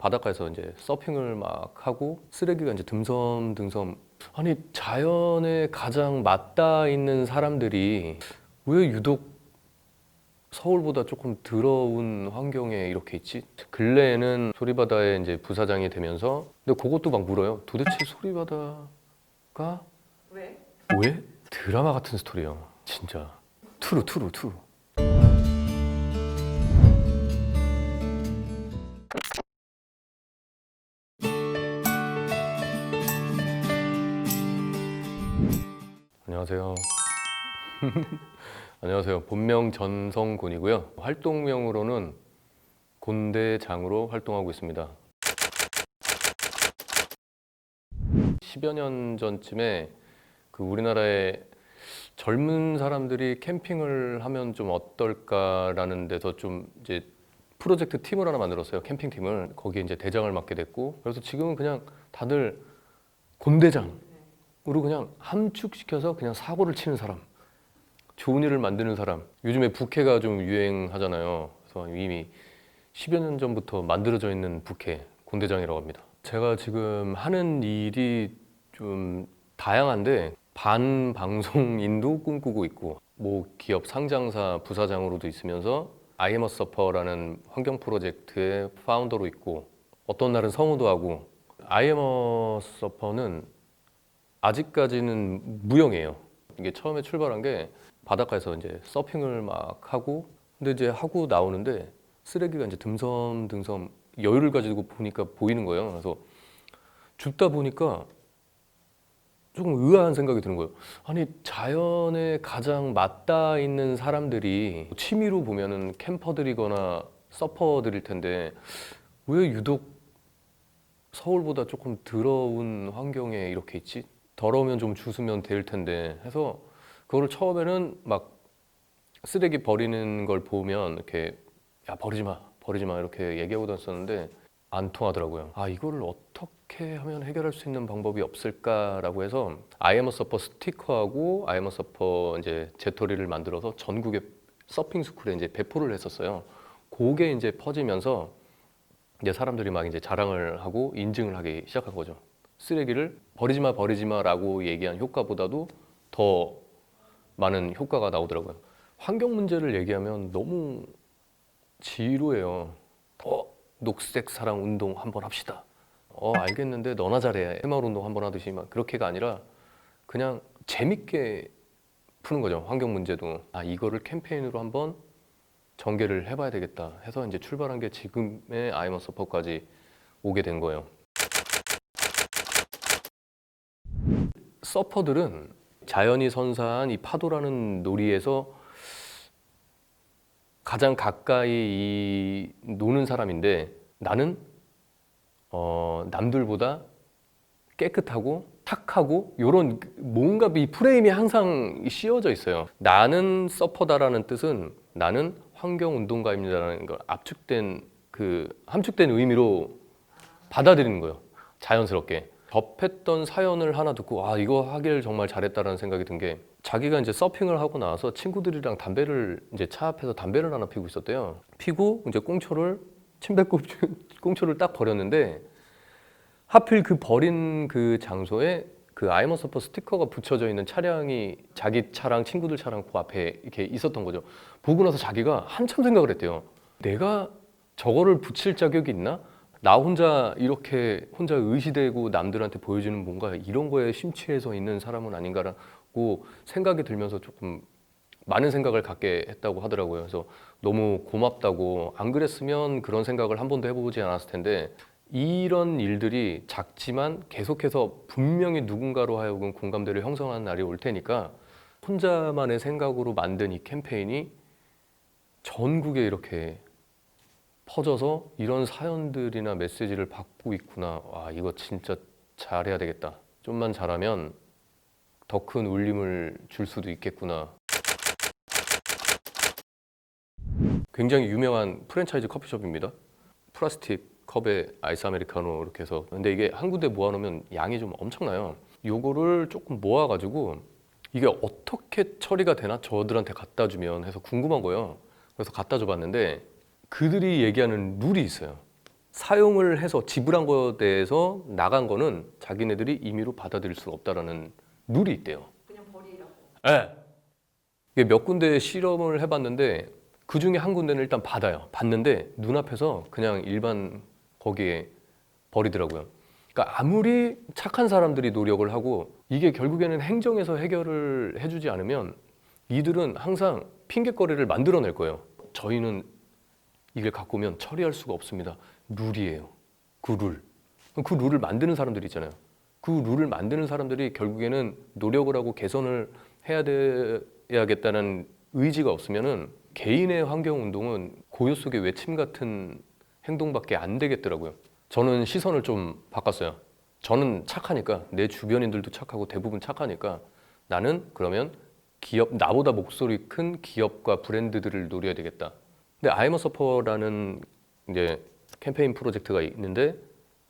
바닷가에서 이제 서핑을 막 하고 쓰레기가 이제 듬섬듬섬 아니 자연에 가장 맞닿아 있는 사람들이 왜 유독 서울보다 조금 더러운 환경에 이렇게 있지? 근래에는 소리바다에 이제 부사장이 되면서 근데 그것도 막 물어요. 도대체 소리바다가 왜? 왜? 드라마 같은 스토리예요. 진짜. 투루 투루 투루. 안녕하세요. 본명 전성곤이고요. 활동명으로는 곤대장으로 활동하고 있습니다. 10여 년 전쯤에 그 우리나라의 젊은 사람들이 캠핑을 하면 좀 어떨까라는 데서 좀 이제 프로젝트 팀을 하나 만들었어요. 캠핑 팀을 거기에 이제 대장을 맡게 됐고 그래서 지금은 그냥 다들 곤대장으로 그냥 함축시켜서 그냥 사고를 치는 사람, 좋은 일을 만드는 사람. 요즘에 부캐가 좀 유행하잖아요. 그래서 이미 10여 년 전부터 만들어져 있는 부캐 곤대장이라고 합니다. 제가 지금 하는 일이 좀 다양한데 반 방송인도 꿈꾸고 있고 뭐 기업 상장사 부사장으로도 있으면서 아이엠어 서퍼라는 환경 프로젝트의 파운더로 있고 어떤 날은 성우도 하고 아이엠어 서퍼는 아직까지는 무용이에요. 이게 처음에 출발한 게 바닷가에서 이제 서핑을 막 하고 근데 이제 하고 나오는데 쓰레기가 이제 듬섬듬섬 여유를 가지고 보니까 보이는 거예요. 그래서 죽다 보니까 조금 의아한 생각이 드는 거예요. 아니 자연에 가장 맞닿아 있는 사람들이 취미로 보면은 캠퍼들이거나 서퍼들일 텐데 왜 유독 서울보다 조금 더러운 환경에 이렇게 있지? 더러우면 좀 주스면 될 텐데 해서 그거를 처음에는 막 쓰레기 버리는 걸 보면 이렇게 야 버리지 마 버리지 마 이렇게 얘기하고 다녔었는데 안 통하더라고요. 아 이거를 어떻게 하면 해결할 수 있는 방법이 없을까라고 해서 아이엠어 서퍼 스티커하고 아이엠어 서퍼 이제 제토리를 만들어서 전국에 서핑 스쿨에 이제 배포를 했었어요. 그게 이제 퍼지면서 이제 사람들이 막 이제 자랑을 하고 인증을 하기 시작한 거죠. 쓰레기를 버리지 마 버리지 마라고 얘기한 효과보다도 더 많은 효과가 나오더라고요. 환경 문제를 얘기하면 너무 지루해요. 어, 녹색 사랑 운동 한번 합시다. 어, 알겠는데 너나 잘해. 해마을 운동 한번 하듯이 막 그렇게가 아니라 그냥 재밌게 푸는 거죠. 환경 문제도. 아, 이거를 캠페인으로 한번 전개를 해봐야 되겠다 해서 이제 출발한 게 지금의 아이머 서퍼까지 오게 된 거예요. 서퍼들은 자연이 선사한 이 파도라는 놀이에서 가장 가까이 이 노는 사람인데 나는 어, 남들보다 깨끗하고 탁하고 이런 뭔가 이 프레임이 항상 씌워져 있어요. 나는 서퍼다라는 뜻은 나는 환경 운동가입니다라는 걸 압축된 그 함축된 의미로 받아들이는 거예요. 자연스럽게. 접했던 사연을 하나 듣고 아 이거 하길 정말 잘했다라는 생각이 든 게 자기가 이제 서핑을 하고 나와서 친구들이랑 담배를 이제 차 앞에서 담배를 하나 피고 있었대요. 피고 이제 꽁초를 침뱉고 꽁초를 딱 버렸는데 하필 그 버린 그 장소에 그 아이머 서퍼 스티커가 붙여져 있는 차량이 자기 차랑 친구들 차랑 그 앞에 이렇게 있었던 거죠. 보고 나서 자기가 한참 생각을 했대요. 내가 저거를 붙일 자격이 있나? 나 혼자 이렇게 혼자 의시되고 남들한테 보여주는 뭔가 이런 거에 심취해서 있는 사람은 아닌가라고 생각이 들면서 조금 많은 생각을 갖게 했다고 하더라고요. 그래서 너무 고맙다고 안 그랬으면 그런 생각을 한 번도 해보지 않았을 텐데 이런 일들이 작지만 계속해서 분명히 누군가로 하여금 공감대를 형성하는 날이 올 테니까 혼자만의 생각으로 만든 이 캠페인이 전국에 이렇게 퍼져서 이런 사연들이나 메시지를 받고 있구나. 와, 이거 진짜 잘해야 되겠다. 좀만 잘하면 더 큰 울림을 줄 수도 있겠구나. 굉장히 유명한 프랜차이즈 커피숍입니다. 플라스틱 컵에 아이스 아메리카노 이렇게 해서 근데 이게 한 군데 모아놓으면 양이 좀 엄청나요. 요거를 조금 모아가지고 이게 어떻게 처리가 되나 저들한테 갖다 주면 해서 궁금한 거예요. 그래서 갖다 줘봤는데 그들이 얘기하는 룰이 있어요. 사용을 해서 지불한 거에 대해서 나간 거는 자기네들이 임의로 받아들일 수 없다라는 룰이 있대요. 그냥 버리라고. 예. 이게 몇 군데 실험을 해봤는데 그 중에 한 군데는 일단 받아요. 받는데 눈앞에서 그냥 일반 거기에 버리더라고요. 그러니까 아무리 착한 사람들이 노력을 하고 이게 결국에는 행정에서 해결을 해주지 않으면 이들은 항상 핑계거리를 만들어낼 거예요. 저희는 이걸 갖고 오면 처리할 수가 없습니다. 룰이에요. 그 룰. 그 룰을 만드는 사람들이 있잖아요. 그 룰을 만드는 사람들이 결국에는 노력을 하고 개선을 해야 돼야겠다는 의지가 없으면은 개인의 환경 운동은 고요 속의 외침 같은 행동밖에 안 되겠더라고요. 저는 시선을 좀 바꿨어요. 저는 착하니까 내 주변인들도 착하고 대부분 착하니까 나는 그러면 기업 나보다 목소리 큰 기업과 브랜드들을 노려야 되겠다. 근데 아이머 서퍼라는 이제 캠페인 프로젝트가 있는데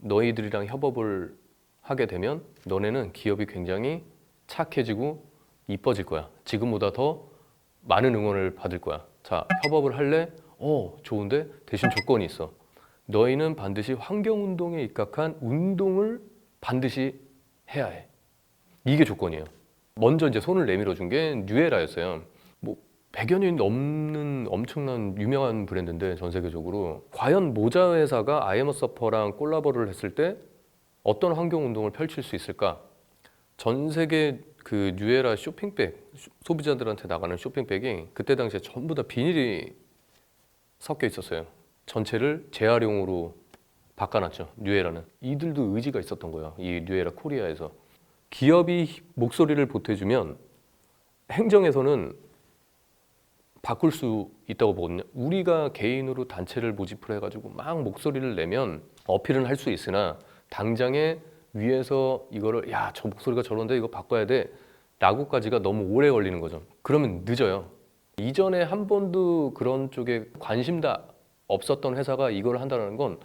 너희들이랑 협업을 하게 되면 너네는 기업이 굉장히 착해지고 이뻐질 거야. 지금보다 더 많은 응원을 받을 거야. 자, 협업을 할래? 어, 좋은데 대신 조건이 있어. 너희는 반드시 환경 운동에 입각한 운동을 반드시 해야 해. 이게 조건이에요. 먼저 이제 손을 내밀어 준 게 뉴에라였어요. 뭐 100여 년 넘는 엄청난 유명한 브랜드인데 전 세계적으로 과연 모자 회사가 아이엠어 서퍼랑 콜라보를 했을 때 어떤 환경 운동을 펼칠 수 있을까? 전 세계 그 뉴에라 쇼핑백 쇼- 소비자들한테 나가는 쇼핑백이 그때 당시에 전부 다 비닐이 섞여 있었어요. 전체를 재활용으로 바꿔놨죠. 뉴에라는 이들도 의지가 있었던 거예요. 이 뉴에라 코리아에서 기업이 목소리를 보태주면 행정에서는 바꿀 수 있다고 보거든요. 우리가 개인으로 단체를 모집을 해가지고 막 목소리를 내면 어필은 할 수 있으나 당장에 위에서 이거를 야 저 목소리가 저런데 이거 바꿔야 돼 라고까지가 너무 오래 걸리는 거죠. 그러면 늦어요. 이전에 한 번도 그런 쪽에 관심도 없었던 회사가 이걸 한다는 건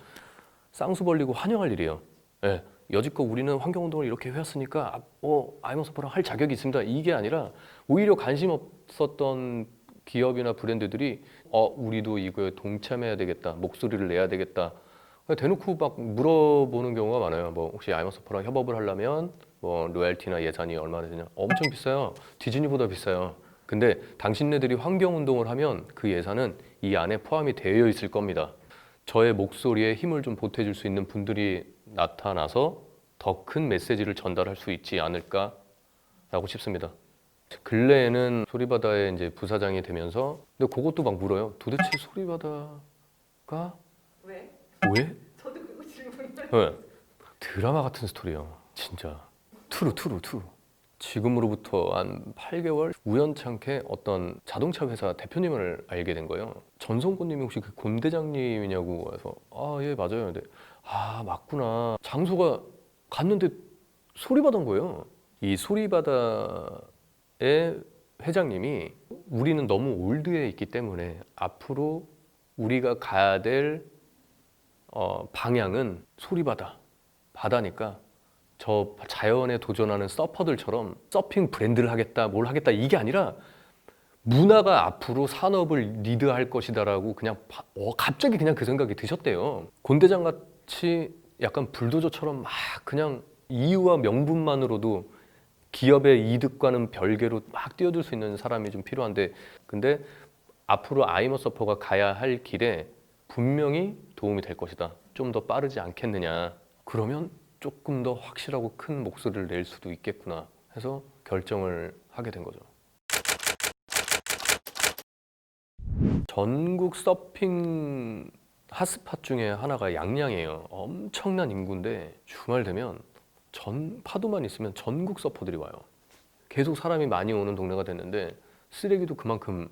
쌍수 벌리고 환영할 일이에요. 예. 여지껏 우리는 환경운동을 이렇게 해왔으니까 아, 어, 아이머서퍼랑 할 자격이 있습니다. 이게 아니라 오히려 관심 없었던 기업이나 브랜드들이 어, 우리도 이거에 동참해야 되겠다. 목소리를 내야 되겠다. 대놓고 막 물어보는 경우가 많아요. 뭐 혹시 아이머서퍼랑 협업을 하려면 뭐 로얄티나 예산이 얼마나 되냐? 엄청 비싸요. 디즈니보다 비싸요. 근데 당신네들이 환경운동을 하면 그 예산은 이 안에 포함이 되어 있을 겁니다. 저의 목소리에 힘을 좀 보태줄 수 있는 분들이 나타나서 더 큰 메시지를 전달할 수 있지 않을까라고 싶습니다. 근래에는 소리바다의 이제 부사장이 되면서 근데 그것도 막 물어요. 도대체 소리바다가 왜? 왜? 저도 그거 질문을. 네. 드라마 같은 스토리요. 진짜 투루 투루 투루. 지금으로부터 한 8개월 우연찮게 어떤 자동차 회사 대표님을 알게 된 거예요. 전성곤님이 혹시 그 곰대장님이냐고 해서 아 예 맞아요. 근데 아 맞구나. 장소가 갔는데 소리바다인 거예요. 이 소리바다의 회장님이 우리는 너무 올드에 있기 때문에 앞으로 우리가 가야 될 어, 방향은 소리바다 바다니까 저 자연에 도전하는 서퍼들처럼 서핑 브랜드를 하겠다 뭘 하겠다 이게 아니라 문화가 앞으로 산업을 리드할 것이다라고 그냥 바- 어, 갑자기 그냥 그 생각이 드셨대요. 곤대장 같이 약간 불도저처럼 막 그냥 이유와 명분만으로도 기업의 이득과는 별개로 막 뛰어들 수 있는 사람이 좀 필요한데 근데 앞으로 아이머 서퍼가 가야 할 길에 분명히 도움이 될 것이다. 좀 더 빠르지 않겠느냐. 그러면 조금 더 확실하고 큰 목소리를 낼 수도 있겠구나 해서 결정을 하게 된 거죠. 전국 서핑 핫스팟 중에 하나가 양양이에요. 엄청난 인구인데 주말 되면 전 파도만 있으면 전국 서퍼들이 와요. 계속 사람이 많이 오는 동네가 됐는데 쓰레기도 그만큼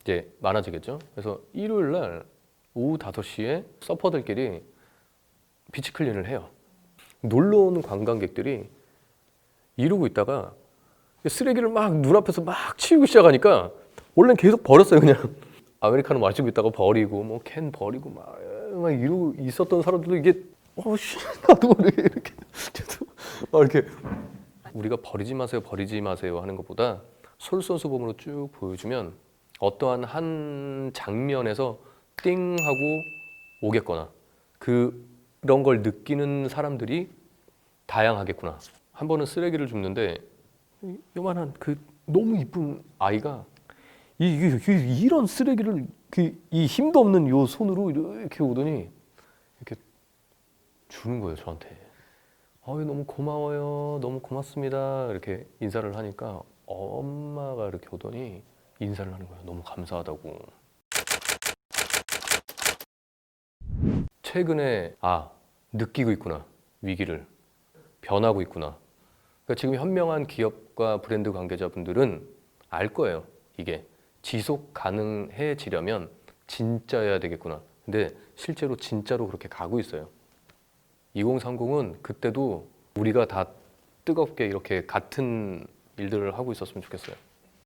이제 많아지겠죠. 그래서 일요일 날 오후 5시에 서퍼들끼리 비치 클린을 해요. 놀러 오는 관광객들이 이러고 있다가 쓰레기를 막 눈앞에서 막 치우기 시작하니까 원래는 계속 버렸어요 그냥 아메리카노 마시고 있다가 버리고 뭐 캔 버리고 막, 막 이러고 있었던 사람들도 이게 어 씨 나도 모르게 이렇게 저도 막 이렇게 우리가 버리지 마세요 버리지 마세요 하는 것보다 솔선수범으로 쭉 보여주면 어떠한 한 장면에서 띵 하고 오겠거나 그런 걸 느끼는 사람들이 다양하겠구나. 한 번은 쓰레기를 줍는데 이- 요만한 그 너무 이쁜 아이가 이, 이, 이- 이런 쓰레기를 그 이 힘도 없는 요 손으로 이렇게 오더니 이렇게 주는 거예요 저한테. 아유 너무 고마워요, 너무 고맙습니다 이렇게 인사를 하니까 엄마가 이렇게 오더니 인사를 하는 거예요. 너무 감사하다고. 최근에 아 느끼고 있구나 위기를 변하고 있구나. 그러니까 지금 현명한 기업과 브랜드 관계자분들은 알 거예요. 이게 지속 가능해지려면 진짜여야 되겠구나. 근데 실제로 진짜로 그렇게 가고 있어요. 2030은 그때도 우리가 다 뜨겁게 이렇게 같은 일들을 하고 있었으면 좋겠어요.